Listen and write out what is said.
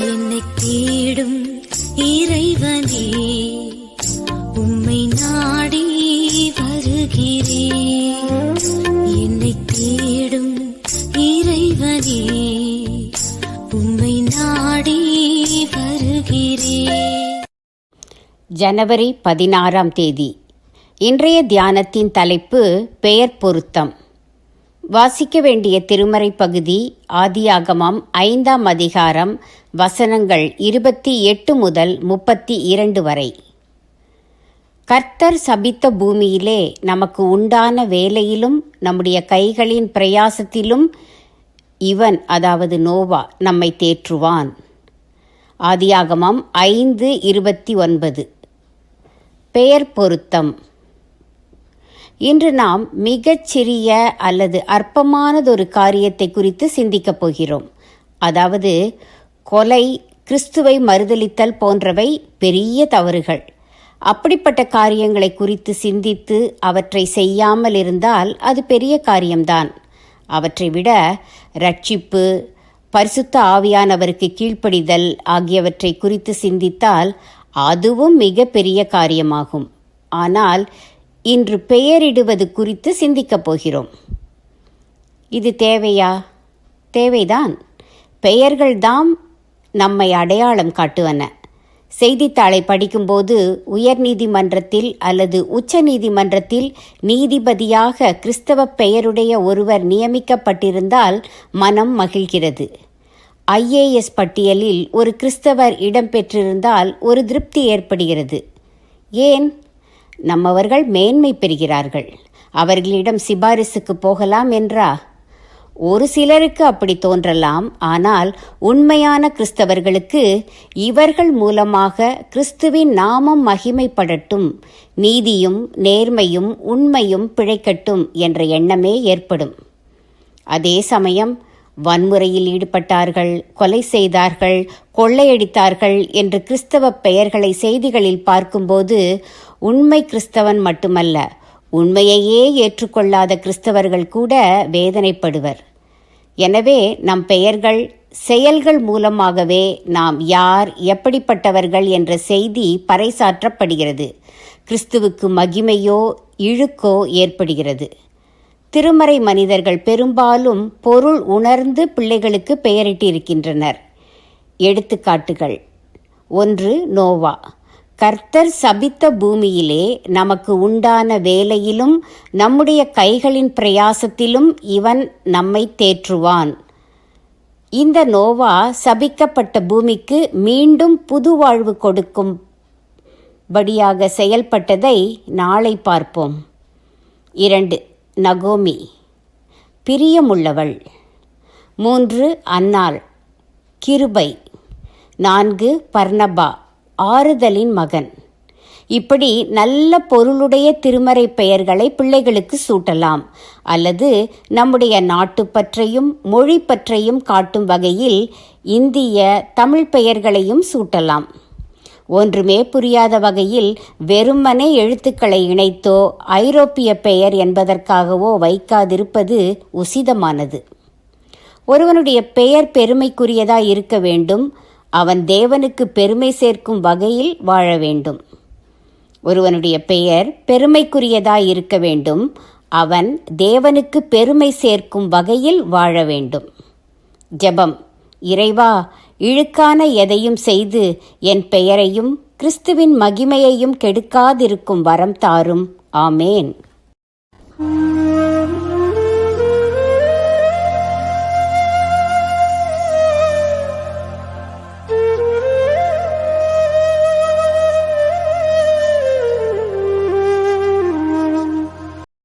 என்னை தேடும் இறைவனே உம்மை நாடி வருகிறேன். என்னை தேடும் இறைவனே உம்மை நாடி வருகிறேன். ஜனவரி பதினாறாம் தேதி. இன்றைய தியானத்தின் தலைப்பு பெயர் பொருத்தம். வாசிக்க வேண்டிய திருமறை பகுதி ஆதியாகமம் ஐந்தாம் அதிகாரம் வசனங்கள் இருபத்தி எட்டு முதல் முப்பத்தி இரண்டு வரை. கர்த்தர் சபித்த பூமியிலே நமக்கு உண்டான வேலையிலும் நம்முடைய கைகளின் பிரயாசத்திலும் இவன் அதாவது நோவா நம்மை தேற்றுவான். ஆதியாகமம் ஐந்து இருபத்தி ஒன்பது. பெயர் பொருத்தம். இன்று நாம் மிகச் சிறிய அல்லது அற்பமானதொரு காரியத்தை குறித்து சிந்திக்கப் போகிறோம். அதாவது கொலை கிறிஸ்துவை மறுதளித்தல் போன்றவை பெரிய தவறுகள். அப்படிப்பட்ட காரியங்களை குறித்து சிந்தித்து அவற்றை செய்யாமல் இருந்தால் அது பெரிய காரியம்தான். அவற்றை விட ரட்சிப்பு பரிசுத்த ஆவியானவருக்கு கீழ்ப்படிதல் ஆகியவற்றை குறித்து சிந்தித்தால் அதுவும் மிக பெரிய காரியமாகும். ஆனால் இன்று பெயரிடுவது குறித்து சிந்திக்கப் போகிறோம். இது தேவையா? தேவைதான். பெயர்கள்தாம் நம்மை அடையாளம் காட்டுவன. செய்தித்தாளை படிக்கும்போது உயர்நீதிமன்றத்தில் அல்லது உச்ச நீதிமன்றத்தில் நீதிபதியாக கிறிஸ்தவ பெயருடைய ஒருவர் நியமிக்கப்பட்டிருந்தால் மனம் மகிழ்கிறது. ஐஏஎஸ் பட்டியலில் ஒரு கிறிஸ்தவர் இடம்பெற்றிருந்தால் ஒரு திருப்தி ஏற்படுகிறது. ஏன்? நம்மவர்கள் மேன்மை பெறுகிறார்கள். அவர்களிடம் சிபாரிசுக்கு போகலாம் என்றா? ஒரு சிலருக்கு அப்படி தோன்றலாம். ஆனால் உண்மையான கிறிஸ்தவர்களுக்கு இவர்கள் மூலமாக கிறிஸ்துவின் நாமம் மகிமைப்படட்டும் நீதியும் நேர்மையும் உண்மையும் பிழைக்கட்டும் என்ற எண்ணமே ஏற்படும். அதே சமயம் வன்முறையில் ஈடுபட்டார்கள் கொலை செய்தார்கள் கொள்ளையடித்தார்கள் என்று கிறிஸ்தவ பெயர்களை செய்திகளில் பார்க்கும்போது உண்மை கிறிஸ்தவன் மட்டுமல்ல உண்மையையே ஏற்றுக்கொள்ளாத கிறிஸ்தவர்கள் கூட வேதனைப்படுவர். எனவே நம் பெயர்கள் செயல்கள் மூலமாகவே நாம் யார் எப்படிப்பட்டவர்கள் என்ற செய்தி பறைசாற்றப்படுகிறது. கிறிஸ்துவுக்கு மகிமையோ இழுக்கோ ஏற்படுகிறது. திருமறை மனிதர்கள் பெரும்பாலும் பொருள் உணர்ந்து பிள்ளைகளுக்கு பெயரிட்டிருக்கின்றனர். எடுத்துக்காட்டுகள். ஒன்று நோவா. கர்த்தர் சபித்த பூமியிலே நமக்கு உண்டான வேலையிலும் நம்முடைய கைகளின் பிரயாசத்திலும் இவன் நம்மை தேற்றுவான். இந்த நோவா சபிக்கப்பட்ட பூமிக்கு மீண்டும் புது வாழ்வு கொடுக்கும் படியாக செயல்பட்டதை நாளை பார்ப்போம். இரண்டு நகோமி. பிரியமுள்ளவள். மூன்று அன்னாள். கிருபை. நான்கு பர்ணபா ஆறுதலின் மகன். இப்படி நல்ல பொருளுடைய திருமறை பெயர்களை பிள்ளைகளுக்கு சூட்டலாம். அல்லது நம்முடைய நாட்டுப்பற்றையும் மொழி பற்றையும் காட்டும் வகையில் இந்திய தமிழ் பெயர்களையும் சூட்டலாம். ஒன்றுமே புரியாத வகையில் வெறுமனே எழுத்துக்களை இணைத்தோ ஐரோப்பிய பெயர் என்பதற்காகவோ வைக்காதிருப்பது உசிதமானது. ஒருவனுடைய பெயர் பெருமைக்குரியதாய் இருக்க வேண்டும் அவன் தேவனுக்கு பெருமை சேர்க்கும் வகையில் வாழ வேண்டும். ஒருவனுடைய பெயர் பெருமைக்குரியதாய் இருக்க வேண்டும் அவன் தேவனுக்கு பெருமை சேர்க்கும் வகையில் வாழ வேண்டும். ஜெபம். இறைவா இழுக்கான எதையும் செய்து என் பெயரையும் கிறிஸ்துவின் மகிமையையும் கெடுக்காதிருக்கும் வரம் தாரும். ஆமேன்.